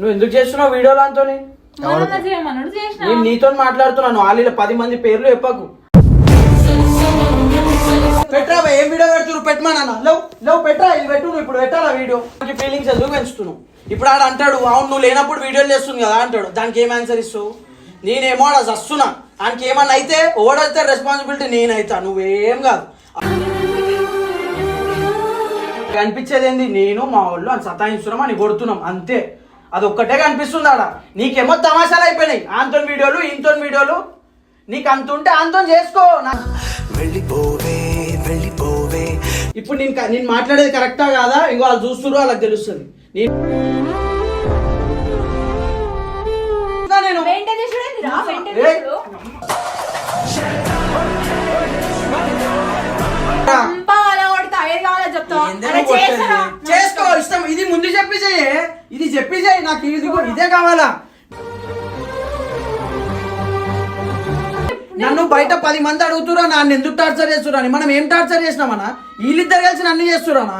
నువ్వు ఎందుకు చేస్తున్నావు వీడియోలో అంతోని మనన్న చేయమన్నాడు చేసిన. నేను నీతో మాట్లాడుతున్నాను. వాళ్ళ పది మంది పేర్లు చెప్పకు. పెట్రా బా, ఏం వీడియో పెడుతున్నారు? పెట్టమన్నా లేవు లేవు పెట్రా ఇది పెట్టు నువ్వు ఇప్పుడు పెట్టాలా వీడియో? ఫీలింగ్స్ ఎందుకు పెంచుతున్నావు? ఇప్పుడు ఆడ అంటాడు అవును నువ్వు లేనప్పుడు వీడియోలు చేస్తుంది కదా అంటాడు. దానికి ఏం ఆన్సర్ ఇస్తావు? నేనేమో ఆడ చస్తున్నా. దానికి ఏమన్నా అయితే ఓడైతే రెస్పాన్సిబిలిటీ నేనైతా. నువ్వేం కాదు. కనిపించేది ఏంది? నేను మా వాళ్ళు అని సతాయిస్తున్నాం అని కొడుతున్నాం. అంతే. అది ఒక్కటే కనిపిస్తుంది ఆడ. నీకేమో తమాషాలు అయిపోయినాయి. ఆంతో వీడియోలు ఇంతో వీడియోలు. నీకు అంత ఉంటే ఆంతో చేసుకో. నా- వెళ్ళిపోవే వెళ్ళిపోవే. ఇప్పుడు నేను నేను మాట్లాడేది కరెక్టా కాదా? ఇంకో వాళ్ళు చూస్తున్నారు వాళ్ళకి తెలుస్తుంది. నేను నేను ఇష్టం ఇది ముందు చెప్పి చెయ్యి ఇది చెప్పి చెయ్యి నాకు ఇది ఇదే కావాలా? నన్ను బయట పది మంది అడుగుతురా నన్ను ఎందుకు టార్చర్ చేస్తురా అని. మనం ఏం టార్చర్ చేసినామన్నా వీళ్ళిద్దరు కలిసి నన్ను చేస్తురానా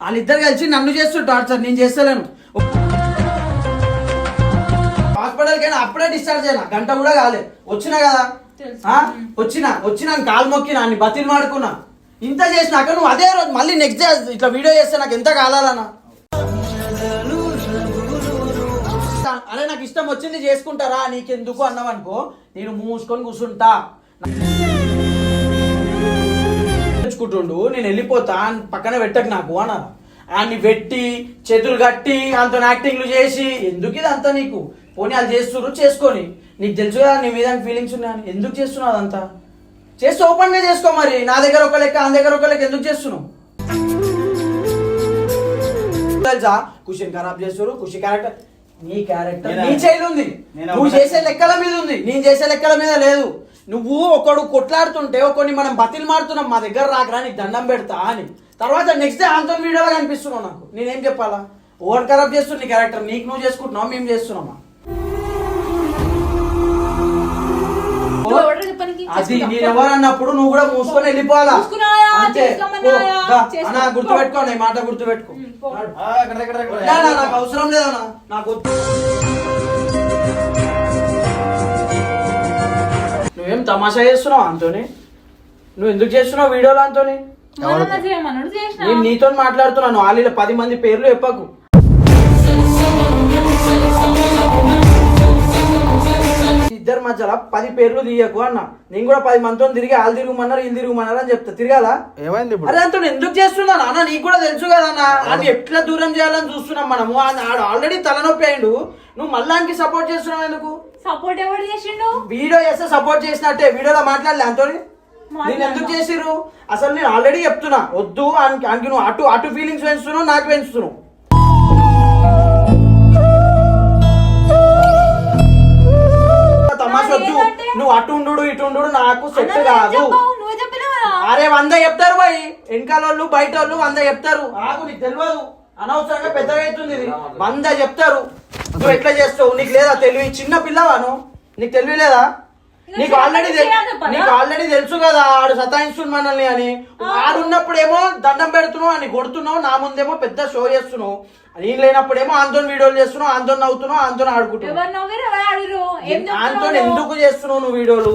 వాళ్ళిద్దరు కలిసి నన్ను చేస్తారు టార్చర్ నేను చేస్తలేను. హాస్పిటల్కి అప్పుడే డిశ్చార్జ్ అయినా. గంట కూడా కాలే. వచ్చినా కదా? వచ్చినా. వచ్చినా. కాలు మొక్కి నాన్ని బతిని మాడుకున్నా ఇంత చేసినాక నువ్వు అదే రోజు మళ్ళీ నెక్స్ట్ డే ఇట్లా వీడియో చేస్తే నాకు ఎంత కాలాలన్నా? అరే నాకు ఇష్టం వచ్చింది చేసుకుంటారా? నీకెందుకు అన్నావు అనుకో నేను మూసుకొని కూర్చుంటా. తెచ్చుకుంటుండు నేను వెళ్ళిపోతా పక్కన పెట్టకు నాకు అన్నారు ఆయన్ని పెట్టి చేతులు కట్టి అంత యాక్టింగ్లు చేసి ఎందుకు ఇది అంతా నీకు? పోనీ అది చేస్తున్నారు చేసుకొని. నీకు తెలుసు కదా నీ మీద ఫీలింగ్స్ ఉన్నాయని. ఎందుకు చేస్తున్నావు అదంతా? చేస్తే ఓపెన్గా చేసుకో మరి. నా దగ్గర ఒక లెక్క నా దగ్గర ఒక లెక్క ఎందుకు చేస్తున్నావు? తెలుసా? కుషన్ ఖరాబ్ చేస్తారు ఖుషి క్యారెక్టర్ నీ క్యారెక్టర్? నీ చేయి ఉంది. నువ్వు చేసే లెక్కల మీద ఉంది. నేను చేసే లెక్కల మీద లేదు. నువ్వు ఒకడు కొట్లాడుతుంటే ఒకడిని మనం బతిలు మారుతున్నాం. మా దగ్గర రాకరా నీకు దండం పెడతా అని. తర్వాత నెక్స్ట్ డే ఆంతో వీడియోలో కనిపిస్తున్నావు నాకు. నేనేం చెప్పాలా? ఓవర్ ఖరాబ్ చేస్తుంది నీ క్యారెక్టర్ నీకు నువ్వు చేసుకుంటున్నావు? మేము చేస్తున్నామా? అది. నేను ఎవరు అన్నప్పుడు నువ్వు కూడా మూసుకొని వెళ్ళిపోవాలా? అంతే. అన్నా గుర్తుపెట్టుకో నీ మాట గుర్తుపెట్టుకో. నాకు అవసరం లేదన్నా నాకు. నువ్వేం తమాషా చేస్తున్నావు అంతోని? నువ్వు ఎందుకు చేస్తున్నావు వీడియోలో అంతోని? నేను నీతో మాట్లాడుతున్నాను. వాళ్ళ పది మంది పేర్లు చెప్పకు. ఇద్దరు మధ్యలో పది పేర్లు తీయకు అన్న. నేను కూడా పది మందితో తిరిగి వాళ్ళు తిరుగుమన్నారు వీళ్ళు తిరుగుమన్నారు అని చెప్తా. తిరగాల? ఏమైంది ఇప్పుడు? అరే అంత ఎందుకు చేస్తున్నా? అన్న నీకు కూడా తెలుసు కదా అన్న. అని ఎట్లా దూరం చేయాలని చూస్తున్నాం మనము. ఆడు ఆల్రెడీ తలనొప్పి అయిండు. నువ్వు మళ్ళానికి సపోర్ట్ చేస్తున్నావు ఎందుకు? సపోర్ట్ ఎవడు చేసిండు? వీడియో చేస్తే సపోర్ట్ చేసినట్టే. వీడియోలో మాట్లాడలే అంతోని. నేను? ఎందుకు చేసిర్రు? అసలు నేను ఆల్రెడీ చెప్తున్నా. వద్దు ఆయనకి నువ్వు అటు అటు ఫీలింగ్స్ పెంచుతున్నావు నాకు పెంచుతున్నావు. వద్దు? నువ్వు అటు ఉండు ఇటు ఉండు నాకు సెట్ కాదు. అరే వంద చెప్తారు బాయ్ వెనకాల వాళ్ళు బయట వాళ్ళు వంద చెప్తారు. ఆగు నీకు తెలియదు అనవసరంగా పెద్దగా అవుతుంది ఇది. వంద చెప్తారు. నువ్వు ఎట్లా చేస్తావు? నీకు లేదా తెలివి? చిన్న పిల్లవాను నీకు తెలివి లేదా? నీకు ఆల్రెడీ? నీకు ఆల్రెడీ తెలుసు కదా ఆడు సతాయిస్తుంది మనల్ని అని. ఆడు ఉన్నప్పుడేమో దండం పెడుతున్నావు అని కొడుతున్నావు. నా ముందేమో పెద్ద షో చేస్తున్నావు. నేను లేనప్పుడేమో ఆంతోని వీడియోలు చేస్తున్నావు ఆంతోని నవ్వుతున్నావు ఆంతోని ఆడుకుంటున్నావు. చెప్తున్నావు ఎందుకు చేస్తున్నావు నువ్వు వీడియోలు?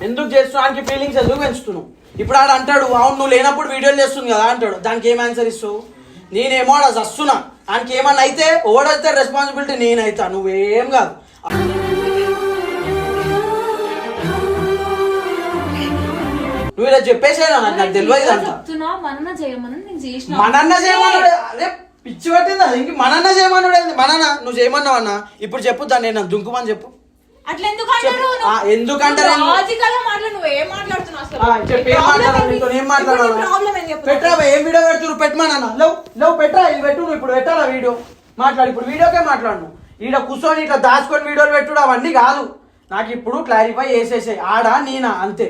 ఎందుకు చేస్తున్నావు? ఆయనకి ఫీలింగ్స్ ఎందుకు పెంచుతున్నావు? ఇప్పుడు ఆడ అంటాడు అవును నువ్వు లేనప్పుడు వీడియోలు చేస్తుంది కదా అంటాడు. దానికి ఏం ఆన్సర్ ఇస్తావు? నేనేమో ఆడ చస్తున్నా. ఆయనకి ఏమన్నా అయితే ఓడైతే రెస్పాన్సిబిలిటీ నేనైతా నువ్వేం కాదు. నువ్వు ఇలా చెప్పేసేనా? నాకు తెలియదు మనన్న చేయమని నేను పిచ్చి పట్టిందా ఇంక మనన్న చేయమన్నాడు ఏంది? మనన్న నువ్వు చేయమన్నావు అన్న. ఇప్పుడు చెప్పు దాన్ని నేను దుంకుమని చెప్పు. అట్లా ఎందుకు అంటారు చెప్పు. ఆ, ఎందుకు అంటారు? లాజికల్గా మాట్లాడు నువ్వు ఏం మాట్లాడుతున్నావు అసలు? ఆ, చెప్పు ఏం మాట్లాడాలి? నీతో ఏం మాట్లాడాలి? ప్రాబ్లం ఏం చెప్పు. పెట్రా బా, ఏం వీడియో పెడుతున్నారు లేవు లేవు పెట్రా ఇది పెట్టు నువ్వు ఇప్పుడు పెట్టాలా వీడియో? మాట్లాడు ఇప్పుడు వీడియోకే మాట్లాడు. ఈడ కూర్చొని ఇట్లా దాచుకొని వీడియోలు పెట్టుడు అవన్నీ కాదు. నాకు ఇప్పుడు క్లారిఫై చేసేసాయి. ఆడా నేనా అంతే.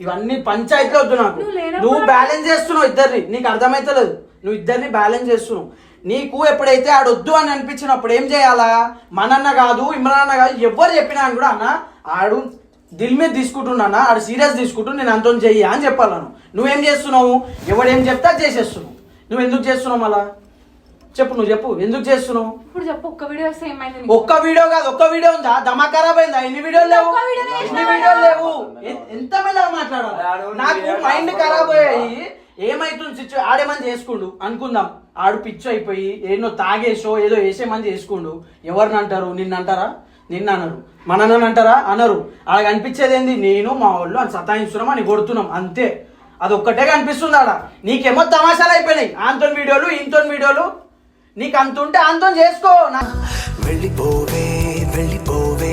ఇవన్నీ పంచాయతీలో వద్దు నాకు. నువ్వు బ్యాలెన్స్ చేస్తున్నావు ఇద్దరిని. నీకు అర్థమైతలేదు. నువ్వు ఇద్దరిని బ్యాలెన్స్ చేస్తున్నావు. నీకు ఎప్పుడైతే ఆడొద్దు అని అనిపించినప్పుడు ఏం చేయాలా? మనన్న కాదు ఇమ్రాన్ అన్న కాదు ఎవరు చెప్పినా అని కూడా అన్న ఆడు దిల్ మీద తీసుకుంటున్నానా ఆడు సీరియస్ తీసుకుంటూ నేను అంత చెయ్యి అని చెప్పాలను నువ్వేం చేస్తున్నావు? ఎవడేం చెప్తే చేసేస్తున్నావు. నువ్వు ఎందుకు చేస్తున్నావు మళ్ళా? చెప్పు నువ్వు చెప్పు. ఎందుకు చేస్తున్నావు? ఇప్పుడు చెప్పు ఒక్క వీడియో వస్తే ఏమైంది నీకు? ఒక్క వీడియో కాదు ఒక్క వీడియో ఉందా? దమా ఖరాబ్ అయిందా? ఎన్ని వీడియోలు లేవు? ఒక్క వీడియోనే ఎన్ని చేసినావా? వీడియోలు లేవు? ఎ- ఎంత మెల్లగా మాట్లాడాలి? నాకు మైండ్ ఖరాబ్ అయ్యాయి. ఏమైతుంది సిచ్చు ఆడేమని చేసుకుండు అనుకుందాం. ఆడు పిచ్చు అయిపోయి ఏదో తాగేసో ఏదో వేసేమని చేసుకుండు. ఎవరిని అంటారు? నిన్ను అంటారా? నిన్ను అనరు. మననని అంటారా? అనరు. ఆడ కనిపించేది ఏంది? నేను మా వాళ్ళు అని సతాయిస్తున్నాం అని కొడుతున్నాం. అంతే. అది ఒక్కటే కనిపిస్తుంది ఆడ. నీకేమో తమాషాలు అయిపోయినాయి. ఆంతోన్ వీడియోలు ఇంతోన్ వీడియోలు. నీకు అంత ఉంటే అంతం చేసుకో. నా వెళ్ళిపోవే వెళ్ళిపోవే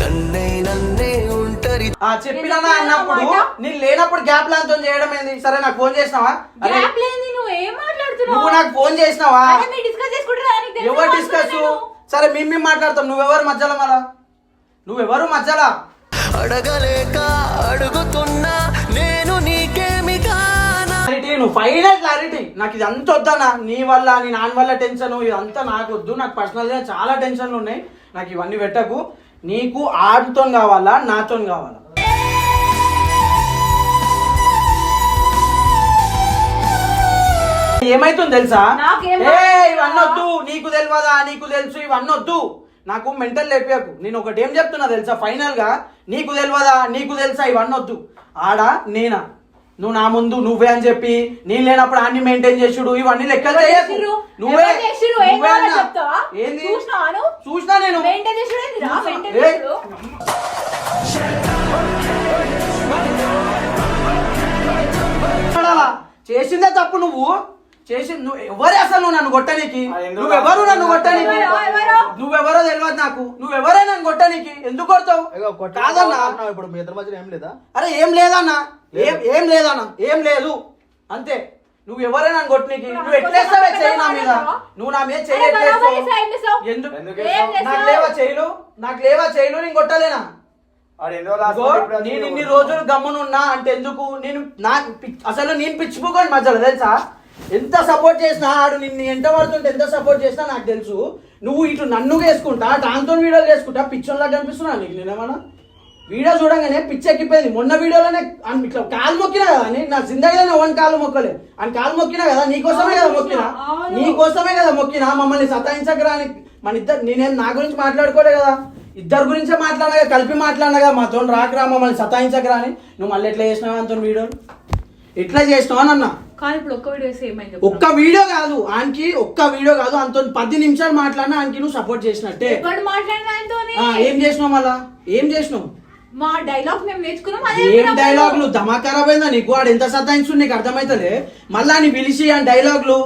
నన్నే నన్నే ఉంటరి ఆ చెప్పినా అన్నప్పుడు నేను లేనప్పుడు గ్యాప్ లాంతో చేయడం ఏంది? సరే నాకు ఫోన్ చేసినావా? అరే గ్యాప్ లేని నువ్వు ఏం మాట్లాడుతున్నావు? నువ్వు నాకు ఫోన్ చేసినావా? అదే మీరు డిస్కస్ చేసుకుంటారా? నీకు ఎవరు డిస్కస్. సరే మేము మేము మాట్లాడతాం. నువ్వెవరు మధ్యలో మళ్ళా? నువ్వెవరు మధ్యలో? అడగలేక అడుగుతున్నా క్లారిటీ నువ్వు ఫైనల్ క్లారిటీ నాకు ఇది అంత వద్దనా నీ వల్ల నీ నాన్న వల్ల టెన్షన్ ఇదంతా నాకు వద్దు నాకు పర్సనల్గా చాలా టెన్షన్లు ఉన్నాయి. నాకు ఇవన్నీ పెట్టకు. నీకు ఆడుతో కావాలా నాతో కావాలా? ఏమైతుంది తెలుసా? నాకేం ఏ తెలుసా? ఇవన్నీ వద్దు నీకు తెలియదా? నీకు తెలుసు. ఇవన్నీ వద్దు నాకు మెంటల్ లేపాకు నేను ఒకటి ఏం చెప్తున్నా తెలుసా? ఫైనల్గా నీకు తెలియదా? నీకు తెలుసా? ఇవన్నీ వద్దు ఆడ నేనా? నువ్వు నా ముందు నువ్వే అని చెప్పి నేను లేనప్పుడు అన్ని మెయింటైన్ చేసుడు ఇవన్నీ? నువ్వే. చెప్తావా? ఏంది? చూసినా నేను? చేసిందే తప్పు నువ్వు చేసి నువ్వు ఎవరే అసలు నువ్వు నన్ను కొట్టనీకి? నువ్వెవరు నన్ను కొట్టనీకి? నువ్వెవరో తెలియదు నాకు. నువ్వెవరే నన్ను కొట్టనీకి? ఎందుకు కొడతావు? కాదన్నా. ఇప్పుడు మీ ఇద్దరి మధ్యన ఏం లేదా? అరే ఏం లేదన్నా. ఏం ఏం లేదన్నా. ఏం లేదు. అంతే. నువ్వు ఎవరే నన్ను కొట్టనీకి? నువ్వు ఎట్లేస్తావే చెయ్యి నా మీద? నువ్వు నా మీద చెయ్యి? ఎందుకు? నాకు లేవా చేయలు నాకు లేవా చేయలు నేను కొట్టలేనా? నేను ఇన్ని రోజులు గమ్మునున్నా అంటే ఎందుకు? నేను నా అసలు నేను పిచ్చిపోకోండి మధ్యలో తెలుసా? ఎంత సపోర్ట్ చేసినా ఆడు నిన్ను ఎంత పడుతుంటే ఎంత సపోర్ట్ చేసినా నాకు తెలుసు. నువ్వు ఇటు నన్ను వేసుకుంటా దాంతో వీడియోలు చేసుకుంటా పిచ్చోన్లా కనిపిస్తున్నా నీకు నేనేమన్నా వీడియో చూడంగానే పిచ్చి ఎక్కిపోయింది. మొన్న వీడియోలోనే ఇట్లా కాలు మొక్కినా కదా నా జిందగీలోనే వన్ కాలు మొక్కలే? అని కాలు మొక్కినా కదా నీకోసమే కదా మొక్కినా. నీకోసమే కదా మొక్కినా? మమ్మల్ని సతాయించకరా అని మన ఇద్దరు నేనేం నా గురించి మాట్లాడుకోలే కదా. ఇద్దరు గురించే మాట్లాడగా కలిపి మాట్లాడగా మాతో రాకరా మమ్మల్ని సతాయించకరా అని నువ్వు మళ్ళీ ఎట్లా చేసినావు అంత వీడియోలు? ఎట్లా చేసినావు అని అన్నా ఇప్పుడు ఒక్క వీడియో ఒక్క కాదు ఆయనకి ఒక్క వీడియో కాదు అంత పది నిమిషాలు మాట్లాడినా ఆయనకి నువ్వు సపోర్ట్ చేసినట్టే. మాట్లాడిన ఆయనతోని. ఆ, ఏం చేసినావు మళ్ళా? ఏం చేసినావు? మా డైలాగ్ మేము నేర్చుకున్నాం అదే ఏం విన్నాం డైలాగులు మేము. ధమా ఖరాబ్ అయిందా నీకు? వాడు ఎంత సతాయించు నీకు అర్థమైతలే? మళ్ళా నీ పిలిచి ఆ డైలాగులు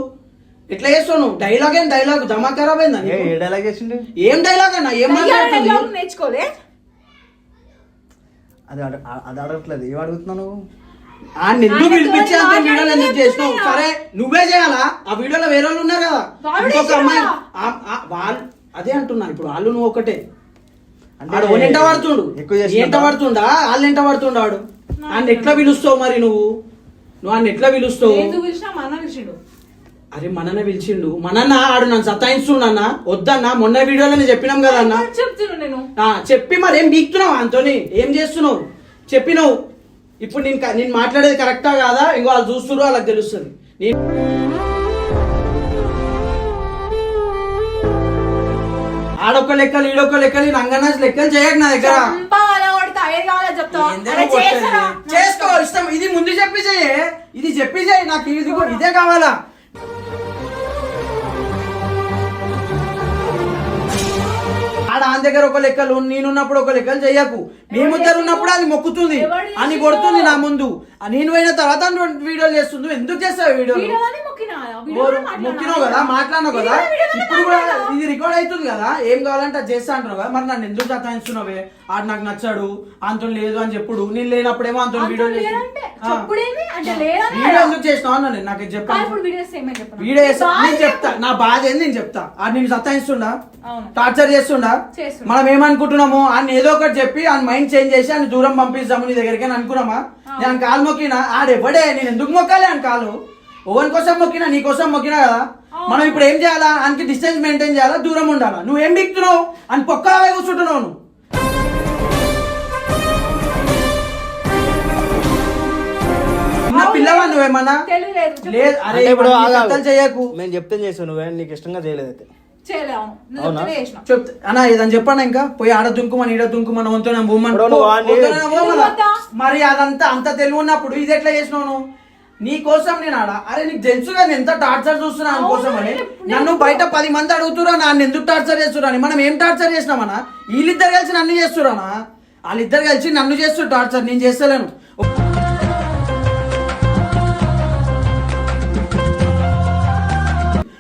ఎట్లా చేస్తావు నువ్వు? డైలాగ్ ఏం డైలాగ్ ధమా ఖరాబ్ అయిందా ఏ నీకు? ఏ డైలాగ్ చేసిండు? ఏం డైలాగ్ అన్న? ఏం అయ్యా, మాట్లాడుతుంది డైలాగ్ నేర్చుకోలే. అది అడ- అది అడగట్లేదు. ఏం అడుగుతున్నావు నువ్వు? ఆ ఎందుకు ఆయన పిలిపించి అంత తోని వీడియోలు ఎందుకు చేసినావు. సరే నువ్వే చేయాలా? ఆ వీడియోలో వేరే వాళ్ళు ఉన్నారు కదా. ఇంకొక అమ్మాయి వాళ్ళు అదే అంటున్నా ఇప్పుడు వాళ్ళు నువ్వు ఒకటే. అంటే ఎంట పడుతుండు? ఎంట పడుతుండా? వాళ్ళు ఎంట పడుతుండు ఆడు? ఆయన ఎట్లా పిలుస్తావు మరి నువ్వు? నువ్వు ఆయన ఎట్లా పిలుస్తావు? అరే మనన్న పిలిచిండు. మనన్న ఆడు నన్ను సతాయిస్తుండన్న వద్దన్న మొన్న వీడియోలోనే చెప్పినాం కదా అన్న. చెప్తున్నా నేను? చెప్పి మరి ఏం బీక్తున్నావు అంతోని ఏం చేస్తున్నావు? చెప్పినావు. ఇప్పుడు నేను నేను మాట్లాడేది కరెక్టా కాదా? ఇంకో వాళ్ళు చూస్తున్నారు వాళ్ళకి తెలుస్తుంది. నేను ఆడొక్క లెక్కలు ఈడొక్క లెక్కలు నంగనాజ్ లెక్కలు చేయకు నా దగ్గర? చేసుకో ఇష్టం ఇది ముందు చెప్పి చెయ్యి ఇది చెప్పి చెయ్యి నాకు ఇది కూడా ఇదే కావాలా? ఆడ ఆన్ దగ్గర ఒక లెక్కలు నేనున్నప్పుడు ఒక లెక్కలు చెయ్యకు మేమిద్దరు ఉన్నప్పుడు అది మొక్కుతుంది. అని? కొడుతుంది నా ముందు. నేను పోయిన తర్వాత వీడియోలు చేస్తుంది ఎందుకు చేస్తావు వీడియోలు. మొక్కినావు కదా మాట్లాడినావు కదా? ఇప్పుడు కూడా. ఇది రికార్డ్ అవుతుంది కదా? ఏం కావాలంటే అది చేస్తా అంటున్నావు కదా? మరి నన్ను ఎందుకు సతాయిస్తున్నావే? ఆడు నాకు నచ్చాడు అంతో లేదు అని చెప్పుడు. నేను లేనప్పుడేమో అంతో వీడియో వీడియో ఎందుకు చేసినావు అన్న నేను నాకు చెప్పాను. వీడియో నేను చెప్తా. నా బాధ ఏంది? నేను చెప్తా. ఆడు నేను సతాయిస్తుండా. టార్చర్ చేస్తుండు. మనం ఏమనుకుంటున్నాము ఆయన ఏదో ఒకటి చెప్పి ఆయన మైండ్ చేంజ్ చేసి ఆయన దూరం పంపిస్తాము నీ దగ్గరికి అని అనుకున్నామా? నేను కాలు మొక్కినా ఆడెవడే నేను ఎందుకు మొక్కాలి ఆయన కాలు? ఓవెన్ కోసం మొక్కినా నీ కోసం మొక్కినా కదా. మనం ఇప్పుడు ఏం చేయాలా? ఆయనకి డిస్టెన్స్ మెయింటైన్ చేయాలా? దూరం ఉండాలా? నువ్వు ఏం బిక్తున్నావు? అని పొక్కలవే కూర్చుంటున్నావు నువ్వు. పిల్లవా నువ్వేమన్నా? లేదు. అరే ఇప్పుడు చేయకు. నేను చెప్తే చేసావు నువ్వే నీకు ఇష్టంగా చేయలేదు అయితే. అన్న ఇదని చెప్పాను ఇంకా? పోయి ఆడ దుంకుమని ఈడ దుంకుమని వద్దా? మరి అదంతా అంత తెలివి ఉన్నప్పుడు ఇది ఎట్లా చేసినావు నువ్వు? నీ కోసం నేను ఆడ అరే నీకు తెలుసుగా నేను ఎంత టార్చర్ చూస్తున్నా అని కోసం అని. నన్ను బయట పది మంది అడుగుతురా నన్ను ఎందుకు టార్చర్ చేస్తురా అని. మనం ఏం టార్చర్ చేసినామన్నా? వీళ్ళిద్దరు కలిసి నన్ను చేస్తురానా వాళ్ళిద్దరు కలిసి నన్ను చేస్తారు టార్చర్ నేను చేస్తలేను.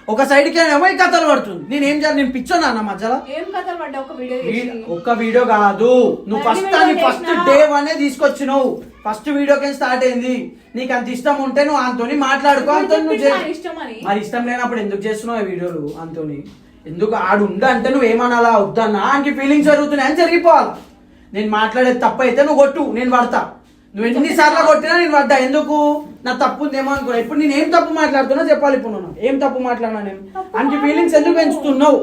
ఒక సైడ్కి ఏమో ఈ కథలు పడుతుంది. నేను ఏం చేయాలి? నేను పిచ్చోనా అన్న మధ్యలో? ఏం కథలు పడ్డా ఒక వీడియో చేసి. ఒక్క వీడియో కాదు. నువ్వు ఫస్ట్ వీడియో అని ఫస్ట్ చేసినా? డే వన్ తీసుకొచ్చినావు. ఫస్ట్ వీడియోకి స్టార్ట్ అయింది. నీకు అంత ఇష్టం ఉంటే నువ్వు అంతోని మాట్లాడుకో ఇప్పుడు అంతో నువ్వు చెప్పింది చే- నా ఇష్టం అని. మరి ఇష్టం లేనప్పుడు ఎందుకు చేస్తున్నావు ఆ వీడియోలు అంతోని? ఎందుకు ఆడు ఉండ అంటే నువ్వు ఏమనాలా? వద్దన్నా ఆయనకి ఫీలింగ్స్ జరుగుతున్నాయి అని జరిగిపోవాలి. నేను మాట్లాడేది తప్పు అయితే నువ్వు కొట్టు నేను పడతా. నువ్వు ఎన్నిసార్లు కొట్టినా నేను పడ్డా. ఎందుకు? నా తప్పు ఉందేమో అనుకున్నా. ఇప్పుడు నేను ఏం తప్పు మాట్లాడుతున్నా చెప్పాలి ఇప్పుడు నువ్వు. ఏం తప్పు మాట్లాడినా నేను? ఆయనకి ఫీలింగ్స్ ఎందుకు పెంచుతున్నావు?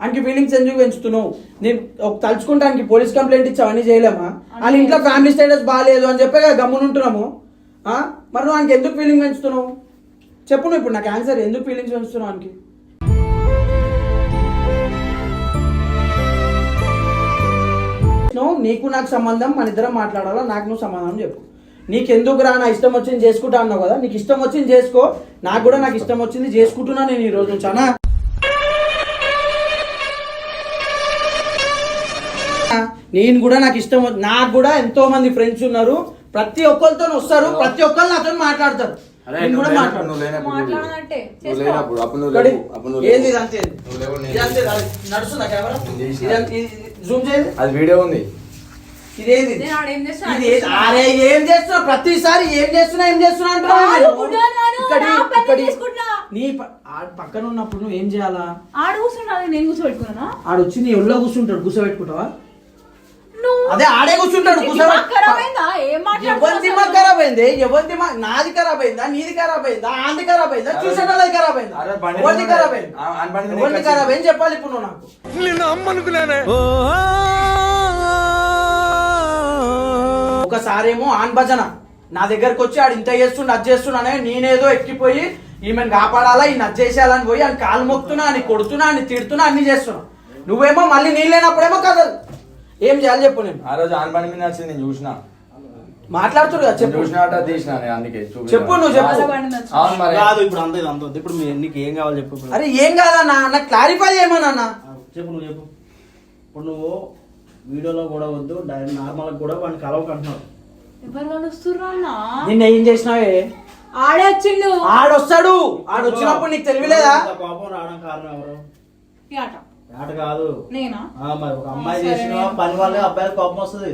ఆయనకి ఫీలింగ్స్ ఎందుకు పెంచుతున్నావు? నేను ఒక తలుచుకుంటానికి పోలీస్ కంప్లైంట్ ఇచ్చావు అని చేయలేమా? వాళ్ళ ఇంట్లో ఫ్యామిలీ స్టేటస్ బాగాలేదు అని చెప్పే కదా గమ్మునుంటున్నాము? మరి నువ్వు ఆయనకి ఎందుకు ఫీలింగ్ పెంచుతున్నావు? చెప్పు నువ్వు ఇప్పుడు నాకు ఆన్సర్ ఎందుకు ఫీలింగ్స్ పెంచుతున్నావు ఆయనకి నీకు నాకు సంబంధం మన ఇద్దరం మాట్లాడాలా? నాకు నువ్వు సమాధానం చెప్పు. నీకెందుకు రా? నా ఇష్టం వచ్చింది చేసుకుంటా అన్నావు కదా. నీకు ఇష్టం వచ్చింది చేసుకో. నాకు కూడా నాకు ఇష్టం వచ్చింది చేసుకుంటున్నా నేను ఈ రోజు అనా నేను కూడా నాకు ఇష్టం నాకు కూడా ఎంతో మంది ఫ్రెండ్స్ ఉన్నారు. ప్రతి ఒక్కరితో వస్తారు. ప్రతి ఒక్కరు నాతో మాట్లాడతారు. అది వీడియో ఉంది. ఇదేంది? ఆడ? ఇది అరే ఏం చేస్తున్నా ప్రతిసారి ఏం చేస్తున్నా ఏం చేస్తున్నా అంటున్నావు నా పక్కన ఉన్నప్పుడు నువ్వు ఏం చేయాలా? ఆడ కూర్చున్నా నేను కూర్చోబెట్టుకున్నా ఆడొచ్చి నీ ఒళ్ళో కూర్చుంటాడు కూర్చోబెట్టుకుంటావా? అదే ఆడే కూర్చుంటాడు ఎవరి దిమాగ్ ఖరాబ్ అయింది? ఎవరి దిమాగ్ నాది ఖరాబ్ అయిందా? నీది ఖరాబ్ అయిందా? ఆంది ఖరాబ్ అయిందా? అరే, చూసే వాళ్ళది ఖరాబ్ అయిందా? ఎవరిది ఖరాబ్ అయింది? ఎవరిది. ఖరాబ్ అయింది? చెప్పాలి ఇప్పుడు నువ్వు నాకు. ఒకసారేమో ఆన్ భజన నా దగ్గరకు వచ్చి ఆడు ఇంత చేస్తుండు అది చేస్తున్నానే నేనేదో ఎక్కిపోయి ఈమెను కాపాడాలా ఈ నచ్చ చేసేయాలని పోయి అని కాలు మొక్కుతున్నా అని కొడుతున్నా అని తిడుతున్నా అన్ని చేస్తున్నా నువ్వేమో మళ్ళీ నీ లేనప్పుడేమో కదలు ఏం చేయాలి చెప్పు నేను ఆ రోజు ఆన్ బండి మీద నచ్చింది నేను చూసిన మాట్లాడుతురు కదా చెప్పు చూసిన అట్ట తీసిన నేను అందుకే చూపిద్దాం. చెప్పు నువ్వు చెప్పు. వాళ్ళ బండి నచ్చింది. అవును మరి కాదు ఇప్పుడు అంత ఇది అంత వద్దు. ఇప్పుడు మీ- నీకు ఏం కావాలి చెప్పు ఇప్పుడు. అరే ఏం కాదన్నా నాకు క్లారిఫై చేయమన్నా చెప్పు నువ్వు చెప్పు ఇప్పుడు నువ్వు వీడియోలో కూడా వద్దు డైరెక్ట్ నార్మల్ కూడా వాడిని కలవకంటున్నావు ఎవరు కలుస్తుర్రా అన్న? నిన్న ఏం చేసినావే? ఆడే వచ్చిండు. ఆడొస్తాడు. ఆడొచ్చినప్పుడు నీకు తెలియలేదా? కోపం రావడం కారణం ఎవరు? ఈ ఆట. ఆట కాదు. నేనా? ఆ, మరి ఒక అమ్మాయి చేసిన పని వల్లే అబ్బాయికి కోపం వస్తుంది.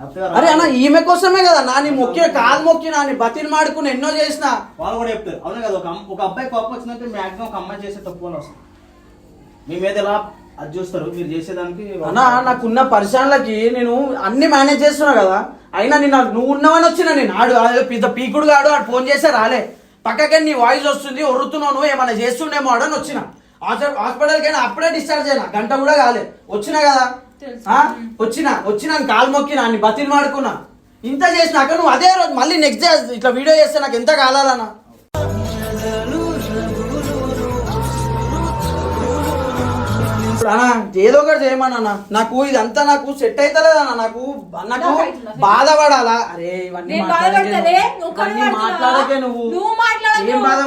తప్పే కదా? అరే అన్న ఈమె కోసమే కదా నా నీ మొక్కిన కాలు మొక్కిన నీ బతిని మాడుకుని ఎన్నో చేసిన. వాళ్ళు కూడా చెప్తారు. అవును కదా ఒక అమ్- ఒక అబ్బాయి కోపం వచ్చిందంటే మాక్సిమం ఒక అమ్మాయి చేసే తప్పు అని వస్తుంది. మీ మీద ఎలా అది చూస్తారు. మీరు చేసేదానికి అన్న నాకున్న పరిశాలకి నేను అన్ని మేనేజ్ చేస్తున్నా కదా. అయినా నిన్న నువ్వు ఉన్నావని వచ్చిన నేను. ఆడు పెద్ద పీకుడు గాడు ఆడు ఫోన్ చేస్తే రాలే. పక్కకి నీ వాయిస్ వస్తుంది ఒరుతున్నావు నువ్వు ఏమైనా చేస్తుండేమో ఆడు అని వచ్చిన. హాస్పిటల్ హాస్పిటల్కి అయినా అప్పుడే డిశ్చార్జ్ అయినా. గంట కూడా కాలే. వచ్చినా కదా? వచ్చిన. వచ్చిన కాలు మొక్కినా నీ బతిని మాడుకున్నా ఇంత చేసినాక నువ్వు అదే రోజు మళ్ళీ నెక్స్ట్ డే ఇట్లా వీడియో చేస్తే నాకు ఎంత కాలాలన్నా? అన్నా ఏదో ఒకటి చేయమన్నా నాకు ఇదంతా నాకు సెట్ అవుతలేదన్నా నాకు నాకు? బాధపడాలా? అరే ఇవన్నీ నేను మాట్లాడకే నువ్వు. ఏం బాధ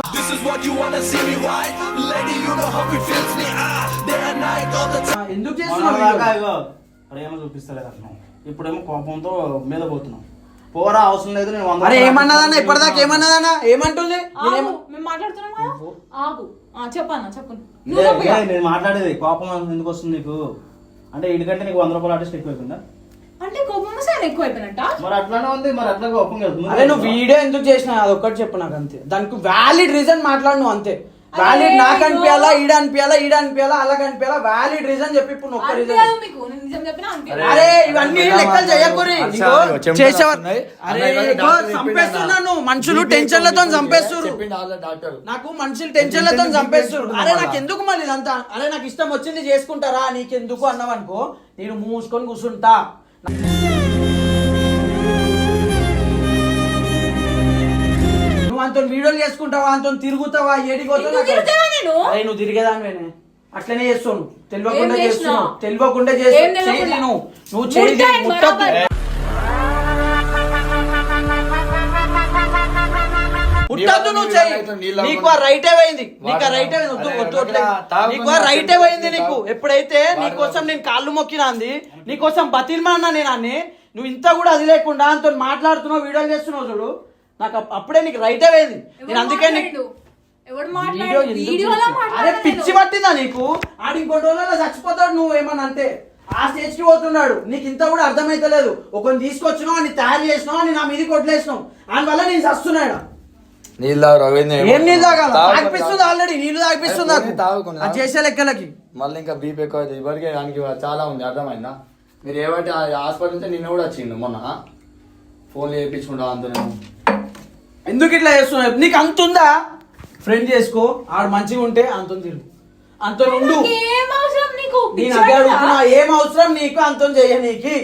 ఆ, ఎందుకు చేస్తున్నావు ప్రేమ చూపిస్తలేదు అంటున్నావు ఇప్పుడేమో కోపంతో మీద పోతున్నావు పోరా అవసరం లేదు నేను అరే ఏమన్నదన్నా ఇప్పటిదాకా. ఏమన్నదన్నా? ఏమంటుంది ఆగు మేము మాట్లాడుతున్నాం ఆగు. ఆ, చెప్పన్నా చెప్పు. నేను మాట్లాడేది కోపం ఎందుకు వస్తుంది నీకు? అంటే ఇడికంటే నీకు వంద రూపాయలు ఆర్టిస్ట్ ఎక్కువైపోయిందా? అంటే కోపం సార్ ఎక్కువ అయిపోయినట్ట మరి అట్లానే ఉంది మరి అట్లా కోపం కదా అరే నువ్వు వీడియో ఎందుకు చేసినా అది ఒక్కటి చెప్పు నాకు అంతే. దానికి వ్యాలిడ్ రీజన్ మాట్లాడు నువ్వు అంతే. వ్యాలిడ్ అరే, నాకు. అనిపించాలా ఈడ అనిపించాలా ఈడ అనిపించాలా అలాగ అనిపించాలా వ్యాలిడ్ రీజన్ చెప్పి ఇప్పుడు ఒక్క రీజన్ అనిపించదు మీకు నేను నిజం చెప్పినా అనిపించదు. అరే ఇవన్నీ లెక్కలు చేయకూరి చేసేవారు. అరే ఇగో, చంపేస్తున్నాను. మనుషులు టెన్షన్లతో చంపేస్తున్నారు చెప్పిండు ఆల్రెడీ డాక్టర్. నాకు మనుషులు టెన్షన్లతో టెన్షన్ చంపేస్తున్నారు అరే. నాకు ఎందుకు మళ్ళీ ఇదంతా? అరే నాకు ఇష్టం వచ్చింది చేసుకుంటారా? నీకెందుకు అన్నావనుకో నేను మూసుకొని కూర్చుంటా అంత వీడియోలు చేసుకుంటావా అంత తిరుగుతావా ఏడిపోతావా నువ్వు తిరిగేదానివేనే అట్లనే చేస్తావు నువ్వు. తెలియకుండా చేస్తున్నావు? తెలియకుండా ఏం చేస్తావు తెలియకుండా? చేయి తిను. నువ్వు చేయి నువ్వు చెయ్యి. నీకు ఆ రైట్ పోయింది. నీకు ఆ రైట్. నీకు ఆ రైట్ పోయింది నీకు. ఎప్పుడైతే నీకోసం నేను కాళ్ళు మొక్కినా అంది నీకోసం బతిల్మన్నా నేను అన్ని నువ్వు ఇంత కూడా అది లేకుండా అంత మాట్లాడుతున్నావు వీడియోలు చేస్తున్నావు చూడు. నాకు అప్- అప్పుడే నీకు రైట్ పోయింది నేను అందుకే నీకు చూస్తున్నావు? అరే పిచ్చి పట్టిందా నీకు? ఆడి ఇంకోటి రోజుల్లో చచ్చిపోతాడు నువ్వు ఏమన్నా అంటే. ఆ స్టేజ్కి పోతున్నాడు. నీకు ఇంత కూడా అర్థమైతలేదు. ఒకరిని తీసుకొచ్చినావు అని తయారు చేసినావు అని నా మీద కొట్లేసినావు దాని వల్ల నేను చస్తున్నాడు? నీళ్ళు ఏం నీళ్ళు తాగాల? తాగిపిస్తుంది ఆల్రెడీ నీళ్ళు తాగిపిస్తుంది నాకు. తాగుకున్నా. అది చేసే లెక్కలకి. మళ్ళీ ఇంకా బీపీ ఎక్కువ దానికి చాలా ఉంది. అర్థమైందా? మీరు ఏమంటే ఆ హాస్పిటల్ నుంచి నిన్న కూడా వచ్చిండు మొన్న. ఫోన్లు చేయించుకుంటా అంత నేను ఎందుకు ఇట్లా చేస్తున్నావు? నీకు అంత ఉందా? ఫ్రెండ్ చేసుకో ఆడు మంచిగా ఉంటే అంత తిరుగు. అంత ఉండు. ఏం అవసరం నీకు? నేను అదే? అడుగుతున్నా ఏం అవసరం నీకు? అంతం చెయ్య నీకి.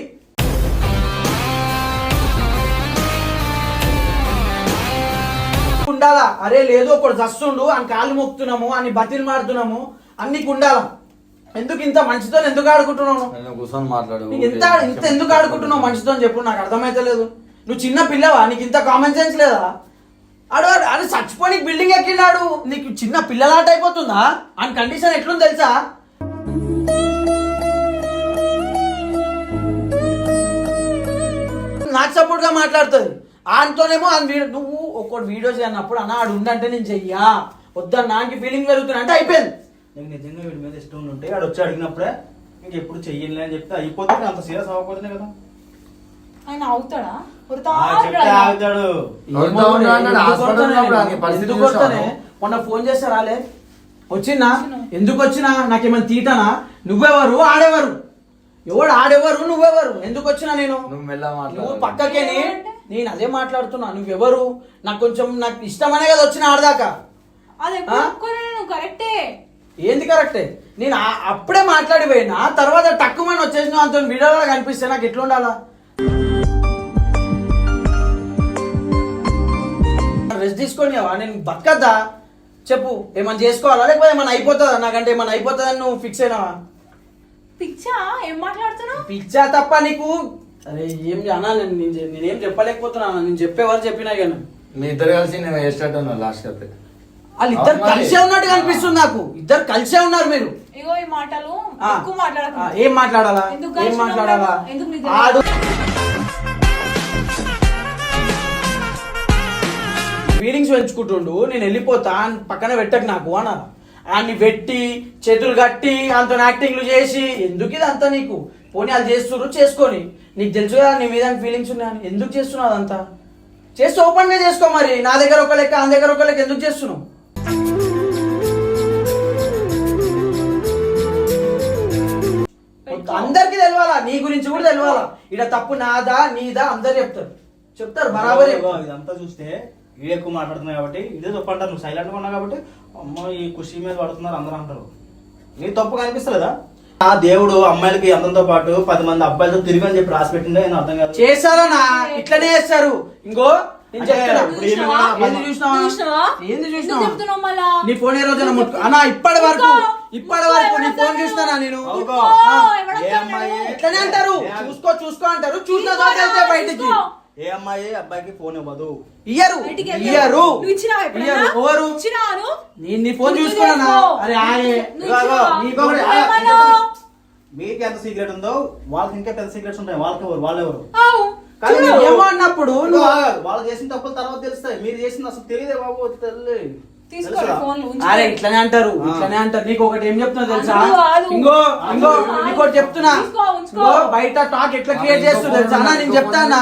ఉండాలా? అరే లేదు ఒకడు చస్తుండు అని కాళ్ళు మొక్కుతున్నాము అని బతిలు మాడుతున్నాము అన్ని ఉండాలా? ఎందుకు ఇంత మంచితో ఎందుకు ఆడుకుంటున్నావు నేను కూర్చొని మాట్లాడు నీకు ఇంత ఇంత ఎందుకు ఆడుకుంటున్నావు మంచితో అని చెప్పు నాకు అర్థమైతలేదు. నువ్వు చిన్న పిల్లవా? నీకు ఇంత కామన్ సెన్స్ లేదా? ఆడు ఆడు- చచ్చిపోయి బిల్డింగ్ ఎక్కినాడు నీకు చిన్న పిల్లలాట అయిపోతుందా? అని కండిషన్ ఎట్లుంది తెలుసా? నాకు సపోర్ట్గా మాట్లాడుతుంది. ఆయనతోనేమో ఆయన నువ్వు ఒక్కటి వీడియో చేయనప్పుడు అన్న ఆడు ఉందంటే నేను చెయ్యా. వద్దా నాకు ఫీలింగ్ పెరుగుతున్నా అంటే అయిపోయింది. నేను నిజంగా వీడి మీద ఇష్టం ఉంటే ఆడు వచ్చి అడిగినప్పుడే ఇంకెప్పుడు చెయ్యలే అని చెప్తే అయిపోతే అంత సీరియస్ అవ్వకపోతేనే కదా. ఆయన అవుతాడా? కొడతా ఆ, చెప్తే ఉంటాడా? ఆగుతాడు. అవుతా ఏమో ఉన్నాడు, ఎందుకు? మొన్న ఫోన్ చేస్తే రాలే. వచ్చినా ఎందుకు వచ్చినా నాకేమైనా తీటనా నువ్వెవరు? ఆడెవరు? ఎవడు ఆడెవరు? నువ్వెవరు? ఎందుకు వచ్చినా నేను? నువ్వు పక్కకేని నేను అదే మాట్లాడుతున్నా. నువ్వెవరు? నాకు కొంచెం నాకు ఇష్టమనే కదా వచ్చిన ఆడదాకా. కరెక్టే. ఏంది కరెక్టే? నేను అప్పుడే మాట్లాడిపోయినా తర్వాత టక్కుమని వచ్చేసిన అంత వీడియోలో కనిపిస్తే నాకు ఎట్లా రెస్ట్ తీసుకొని నేను బతకద్దా? చెప్పు ఏమన్నా చేసుకోవాలా? లేకపోతే ఏమన్నా అయిపోతుందా? నాకంటే ఏమన్నా అయిపోతుందని నువ్వు ఫిక్స్ అయినావా? పిచ్చా? ఏం మాట్లాడుతున్నావు? పిచ్చా తప్ప నీకు? అరే ఏం అన్నా నేను నేను చెప్పలేకపోతున్నాను నేను చెప్పేవారు చెప్పినా కానీ. మీ ఇద్దరు కలిసి నేను వేస్ట్ అవుతున్నా లాస్ట్ అయితే వాళ్ళు ఇద్దరు అవును. కలిసే ఉన్నట్టు కనిపిస్తుంది నాకు. ఇద్దరు కలిసే ఉన్నారు మీరు. ఇగో ఈ మాటలు. ఆ, ఎక్కువ ఆ, ఏం మాట్లాడాలా? ఎందుకు ఏం కలిసి మాట్లాడాలా? ఎందుకు నీకు ఆడు ఫీలింగ్స్ పెంచుకుంటుండు నేను వెళ్ళిపోతా పక్కన పెట్టకు నాకు అన్నారు. ఆయన్ని పెట్టి చేతులు కట్టి అంత యాక్టింగ్లు చేసి ఎందుకు ఇది అంతా నీకు? పోనీ అది చేస్తున్నారు చేసుకొని. నీకు తెలుసు కదా నీ మీద ఫీలింగ్స్ ఉన్నాయని. ఎందుకు చేస్తున్నావు అదంతా? చేస్తే ఓపెన్గా చేసుకో మరి. నా దగ్గర ఒక లెక్క ఆ దగ్గర ఒక లెక్క ఎందుకు చేస్తున్నావు? అందరికి తెలవాలా? నీ గురించి కూడా తెలవాలా? ఇడ తప్పు నాదా నీదా? అందరు చెప్తారు. చెప్తారు బరాబర్. ఇదంతా చూస్తే వీడు ఎక్కువ మాట్లాడుతున్నావు కాబట్టి ఇదే తప్పు అంటారు. నువ్వు సైలెంట్గా ఉన్నావు కాబట్టి అమ్మ ఈ ఖుషి మీద పడుతున్నారు అందరూ అంటారు. నీ తప్పు కనిపిస్తలేదా? ఆ దేవుడు అమ్మాయిలకి అందరితో పాటు పది మంది అబ్బాయిలతో తిరిగి అని చెప్పి రాసి పెట్టిందో ఏమో అర్థం కాదు. చేశారనా ఇట్లనే చేస్తారు. ఇంకో? నేను అంటే చెప్తున్నా. ఇప్పుడు ఏమి కూడా ఏంది చూసినావా? చూసినావా? ఏంది ఎందుకు చూసినావా? చెప్తున్నావు మళ్ళా? నీ ఫోన్ ఏ రోజున ముట్టుకో. అన్నా ఇప్పటి వరకు ముట్టుకో. ఇప్పటి వరకు నీ ఫోన్ చూసినానా నేను? అవుకో. ఆ, ఎవడన్నా ఏ అమ్మాయి? అన్నాడు? ఇట్లనే అంటారు. ఏ- చూసుకో చూసుకో అంటారు. చూసిన తర్వాత వెళ్తే బయటికి. ఏ అమ్మాయి? అబ్బాయికి ఫోన్ ఇవ్వదు. ఇయ్యరు. ఇయ్యరు? ఇయ్యరు. ఎవరు? నేను నీ ఫోన్ గుర్తు చూసుకున్నానా? చేసుకో. అరే ఆయే? మీకు ఎంత సీక్రెట్ ఉందో వాళ్ళకి ఇంకా పెద్ద సీక్రెట్స్ ఉంటాయి. వాళ్ళకి ఎవరు వాళ్ళు ఎవరు ఆవు. కానీ ఏమో అన్నప్పుడు. వాళ్ళు చేసిన తప్పులు తర్వాత తెలుస్తాయి. మీరు చేసింది అసలు తెలియదే బాబు తల్లి. అరే ఇట్లనే అంటారు. ఇట్లనే అంటారు. నీకు ఒకటి ఏం చెప్తున్నా తెలుసా? కాదు. ఇంకో ఇంకో అందుకు నీకు ఒకటి చెప్తున్నా. ఉంచుకో, ఉంచుకో. ఇంకో బయట టాక్ ఎట్లా క్రియేట్ చేస్తుంది తెలుసా? నేను చెప్తానా?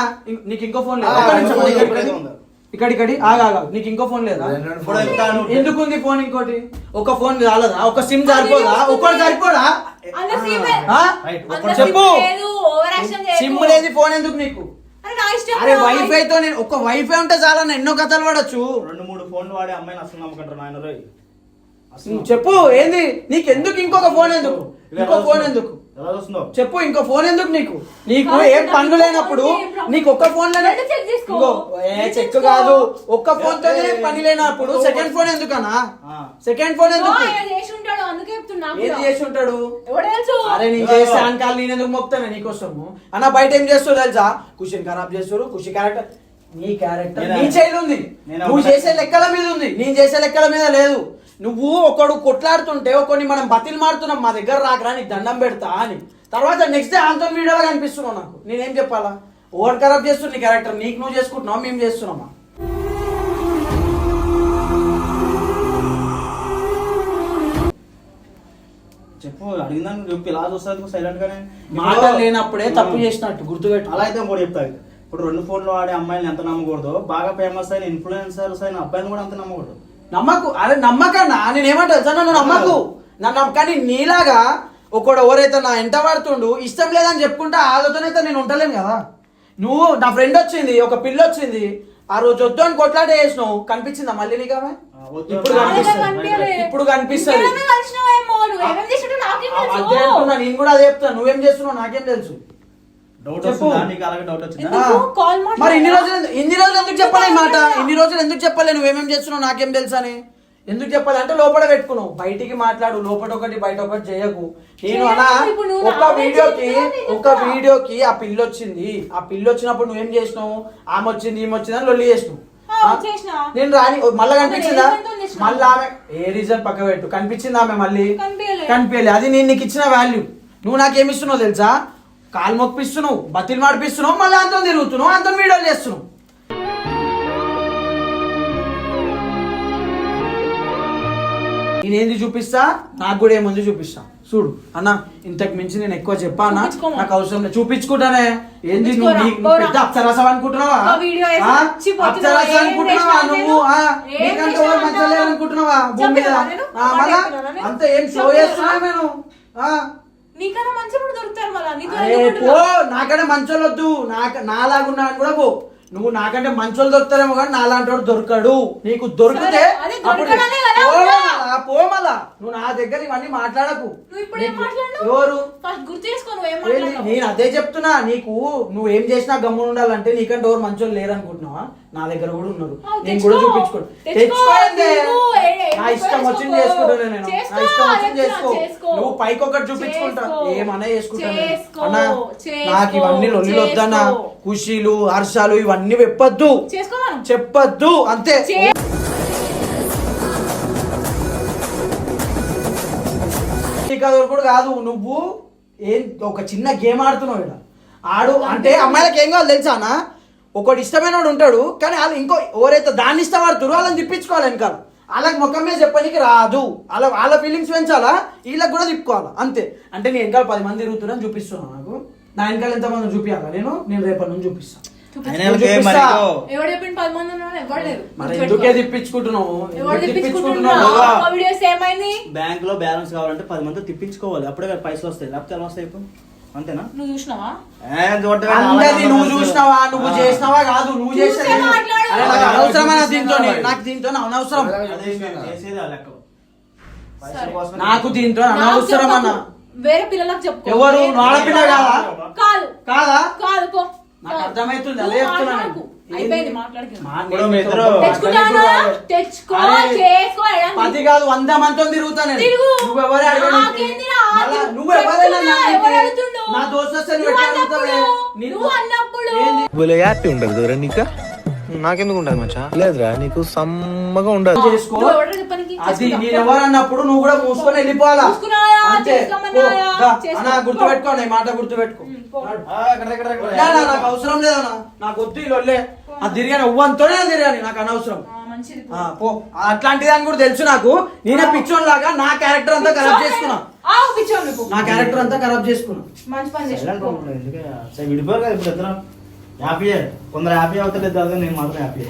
నీకు ఇంకో ఫోన్ లేదు. ఇక్కడ, ఇక్కడే ఆగా ఆగా. నీకు ఇంకో ఫోన్ లేదా. ఎందుకు ఉంది ఫోన్ ఇంకోటి? ఒక ఫోన్ చాలదా ఒక సిమ్ సరిపోదా. ఒకటి సరిపోదా? చెప్పు. సిమ్ లేని ఫోన్ ఎందుకు నీకు? అరే. వైఫై తో నేను ఒక వైఫై ఉంటే చాలా ఎన్నో కథలు పడచ్చు. రెండు మూడు ఫోన్లు వాడే అమ్మాయిని అసలు నమ్మకంటారు నాయన చెప్పు ఏంది? నీకు ఎందుకు ఇంకొక ఫోన్ ఎందుకు? ఇంకో ఫోన్ ఎందుకు? ఎలా చెప్పు ఇంకో ఫోన్ ఎందుకు నీకు? నీకు ఏం పనులు లేనప్పుడు? నీకు ఒక్క ఫోన్ చెక్. కాదు ఒక్క ఫోన్ తోనే పని లేనప్పుడు సెకండ్ ఫోన్. ఎందుకనా ఆ. సెకండ్ ఫోన్ ఎందుకు? చేసి ఉంటాడు చేసి అరే నీ చేస్తే అంకాలు నేను ఎందుకు మొక్తాను నీకోసము అన్న బయట ఏం చేస్తారు తెలుసా? కుషిని ఖరాబ్ చేస్తారు ఖుషి క్యారెక్టర్ నీ క్యారెక్టర్ నేనా? నీ చేయి ఉంది నేను? నువ్వు చేసే లెక్కల మీద ఉంది. నేను చేసే లెక్కల మీద లేదు. నువ్వు ఒకడు కొట్లాడుతుంటే ఒకడిని మనం బతిలు మారుతున్నాం మా దగ్గర రాకరా నీకు దండం పెడతా అని. తర్వాత నెక్స్ట్ డే ఆంతో వీడియోలో కనిపిస్తున్నావు నాకు. నేనేం చెప్పాలా? ఓవర్ ఖరాబ్ చేస్తుంది నీ క్యారెక్టర్ నీకు నువ్వు చేసుకుంటున్నావు మేము చేస్తున్నామా? చెప్పు అడిగిందని చెప్పు ఇలా చూస్తుంది సైలెంట్ గానే. మాట లేనప్పుడే తప్పు చేసినట్టు గుర్తుపెట్టు. అలా అయితే కూడా చెప్తా. ఇప్పుడు రెండు ఫోన్లు వాడే అమ్మాయిని ఎంత నమ్మకూడదు బాగా ఫేమస్ అయిన ఇన్ఫ్లుయెన్సర్స్ అయిన అబ్బాయిని కూడా అంత నమ్మకూడదు. నమ్మకు అరే నమ్మకన్నా నేనేమంటా? నన్ను నమ్మకు. నన్ను కానీ నీలాగా ఒకడు ఎవరైతే నా ఎంట పడుతుండు ఇష్టం లేదని చెప్పుకుంటే ఆలోచనైతే నేను ఉండలేను కదా. నువ్వు నా ఫ్రెండ్ వచ్చింది ఒక పిల్ల వచ్చింది ఆ రోజు వద్దు అని కొట్లాట చేసినావు కనిపించిందా మళ్ళీ నీకు ఆమె? ఇప్పుడు కనిపిస్తుంది. ఇప్పుడు కనిపిస్తుంది. నువ్వు అదే తెలుసు? అంటున్నా నేను కూడా అదే చెప్తాను నువ్వేం చేస్తున్నావు నాకేం తెలుసు. డౌట్ చెప్పు. వస్తుందా నీకు అలాగే డౌట్ వచ్చిందా? ఎందుకు? ఆ. కాల్ మాట్లాడా? మరి ఇన్ని రోజులు ఇన్ని రోజులు ఎందుకు చెప్పలే ఈ మాట? ఇన్ని రోజులు ఎందుకు చెప్పలే? నువ్వేమేం చేస్తున్నావు? నాకేం తెలుసు అని. ఎందుకు చెప్పాలి? అంటే లోపల పెట్టుకున్నావు. బయటికి మాట్లాడు. లోపల ఒకటి బయట ఒకటి చేయకు. నేను అలా ఒక నాకే వీడియోకి ఒక. వీడియోకి ఆ పిల్ల వచ్చింది. ఆ పిల్ల వచ్చినప్పుడు నువ్వేం చేసినావు? ఆమె వచ్చింది ఈమె వచ్చింది అని లొల్లి చేసినావు. నేను రాని మళ్ళా కనిపించిందా? మళ్ళీ ఆమె ఏ రీజన్ పక్క పెట్టు. కనిపించిందా ఆమె మళ్ళీ? కనిపించలే. కనిపించలే అది నేను నీకు ఇచ్చిన వాల్యూ నువ్వు నాకేమి ఇస్తున్నావు తెలుసా? కాలు మొప్పిస్తున్నావు బతిలు మాడిపిస్తున్నావు మళ్ళీ అంతం తిరుగుతున్నావు అంతం వీడియోలు చేస్తున్నావు. నేనేంది చూపిస్తా? నాకు కూడా ఏముంది చూపిస్తా. చూడు అన్న ఇంతకు మించి నేను ఎక్కువ చెప్పా అన్న. చూపించుకోమా. నాకు అవసరం లేదు. చూపించుకుంటానే. ఏంది నువ్వు పెద్ద. అప్సరసం అనుకుంటున్నావా? అప్సరస నువ్వు? నీకంటే ఎవరు మంచిగా? అనుకుంటున్నావా? భూమి మీద? అంత ఏం షో నేను? నీకన్నా మంచిగా కూడా దొరుకుతారు మళ్ళా. నీతో మంచోళ్ళు వద్దు. నాక నాలాగున్నా కూడా పో. నువ్వు నాకంటే మంచోళ్ళు దొరుకుతారేమో కానీ నాలాంటి వాడు దొరకడు. నీకు దొరికితే పో. మళ్ళా, నువ్వు నా దగ్గర ఇవన్నీ మాట్లాడకు నువ్వు ఇప్పుడు ఏం నీకు- మాట్లాడినావు? ఎవరు ఫస్ట్ గుర్తు చేసుకో నువ్వు ఏం ఏంది? మాట్లాడినావు? నేను అదే చెప్తున్నా నీకు నువ్వు ఏం చేసినా గమ్మున ఉండాలంటే నీకంటే ఎవరు మంచోళ్ళు లేరు అనుకుంటున్నావా నా దగ్గర కూడా ఉన్నారు ఆ, నేను కూడా తెచ్చుకో. చూపించుకోను తెచ్చుకో, నువ్వు ఏ- ఏ- నా ఇష్టం చేసుకో. వచ్చింది చేసుకుంటాను నేను నా చేసుకో, ఇష్టం వచ్చింది చేసుకో చేసుకో. నువ్వు పైకి ఒకటి చూపించుకుంటా చేసుకో. ఏమన్నా చేసుకుంటాను నేను. చేసుకో, అన్నా చేసుకో, నాకు ఇవన్నీ లొల్లిలు వద్దన్నా చేసుకో. ఖుషీలు హర్షాలు ఇవన్నీ చెప్పొద్దు చేసుకో మనం. చెప్పొద్దు అంతే చే- కూడా కాదు నువ్వు ఏం ఒక చిన్న గేమ్ ఆడుతున్నావు ఇక్కడ ఆడు అంటే అమ్మాయిలకు ఏం కావాలి తెలుసానా అన్న? ఒకటి ఇష్టమైన వాడు ఉంటాడు కానీ వాళ్ళు ఇంకో ఎవరైతే దాన్ని ఇష్టపడుతురో వాళ్ళని తిప్పించుకోవాలి వెనకాల. వాళ్ళకి ముఖం మీద చెప్పడానికి రాదు. వాళ్ళ వాళ్ళ ఫీలింగ్స్ పెంచాలా? వీళ్ళకి కూడా తిప్పుకోవాలా? అంతే. అంటే నేను వెనకాల పది మంది తిరుగుతున్నాను చూపిస్తున్నాను నాకు. నా వెనకాల ఎంతమంది చూపించాలా నేను? నేను రేపటి నుంచి చూపిస్తాను ఎవడు పది మంది లేరు. మరి. ఎందుకే తిప్పించుకుంటున్నావు? ఎవడు తెప్పించుకుంటున్నావు? ఆ వీడియోస్ ఏమైంది బ్యాంక్లో బ్యాలెన్స్ కావాలంటే పది మంది తిప్పించుకోవాలి. అప్పుడే పైసలు వస్తాయి. లేకపోతే ఎలా వస్తాయి ఇప్పుడు అంతేనా? నువ్వు చూసినావా? అందరిది నువ్వు చూసినావా? నువ్వు. చేసినావా? కాదు నువ్వు చూసే చేస్తే నేను- మాట్లాడు. అరే నాకు దీంతో మరి. నాకు దీంతో అనవసరం. చేసేది నాకు దీంతో అనవసరం అన్న. వేరే పిల్లలకు చెప్పు ఎవరు? ఆడపిల్ల కాదా? కాదు. కాదా. నాకు. అర్థమవుతుంది అదే చెప్తున్నా మాట్లాడకు. నేను. అయిపోయింది పది కాదు వంద మందితో తిరుగుతా నేను తిరుగు. నువ్వు ఎవరు నాకేందిరా? నువ్వు ఎవరైనా? నా దోస్తు నువ్వు? అన్నప్పుడు, ఉండదు నాకెందుకు ఉండదు మచ్చా? లేదురా నీకు సమ్మగా ఉండదు చేసుకో నువ్వు ఎవరో చెప్పనీకి అది. నేను ఎవరు అన్నప్పుడు నువ్వు కూడా మూసుకొని వెళ్ళిపోవాలా? మూసుకున్నాయా? అంతే. చేసుకోమన్నాయా? చేసుకో. అన్నా గుర్తుపెట్టుకో ఈ మాట గుర్తుపెట్టుకో. లే, నాకు అవసరం లేదన్నా నాకు వద్దు ఈ లొల్లే అది తిరిగాను ఎవ్వంతోనే తిరిగాను నాకు అనవసరం. ఆ, మంచిది పో. ఆ, పో. అట్లాంటిది అని కూడా తెలుసు నాకు. నేనే పిచ్చోన్ లాగా నా క్యారెక్టర్ అంతా ఖరాబ్ చేసుకున్నా. నువ్వు. నా క్యారెక్టర్ అంతా ఖరాబ్ చేసుకున్నా. మంచి పని చేసినావు. విడిపోరు కదా ఇప్పుడు ఇద్దరం. హ్యాపీ కొందరు హ్యాపీ అవుతలేదు అదే నేను మాత్రం హ్యాపీ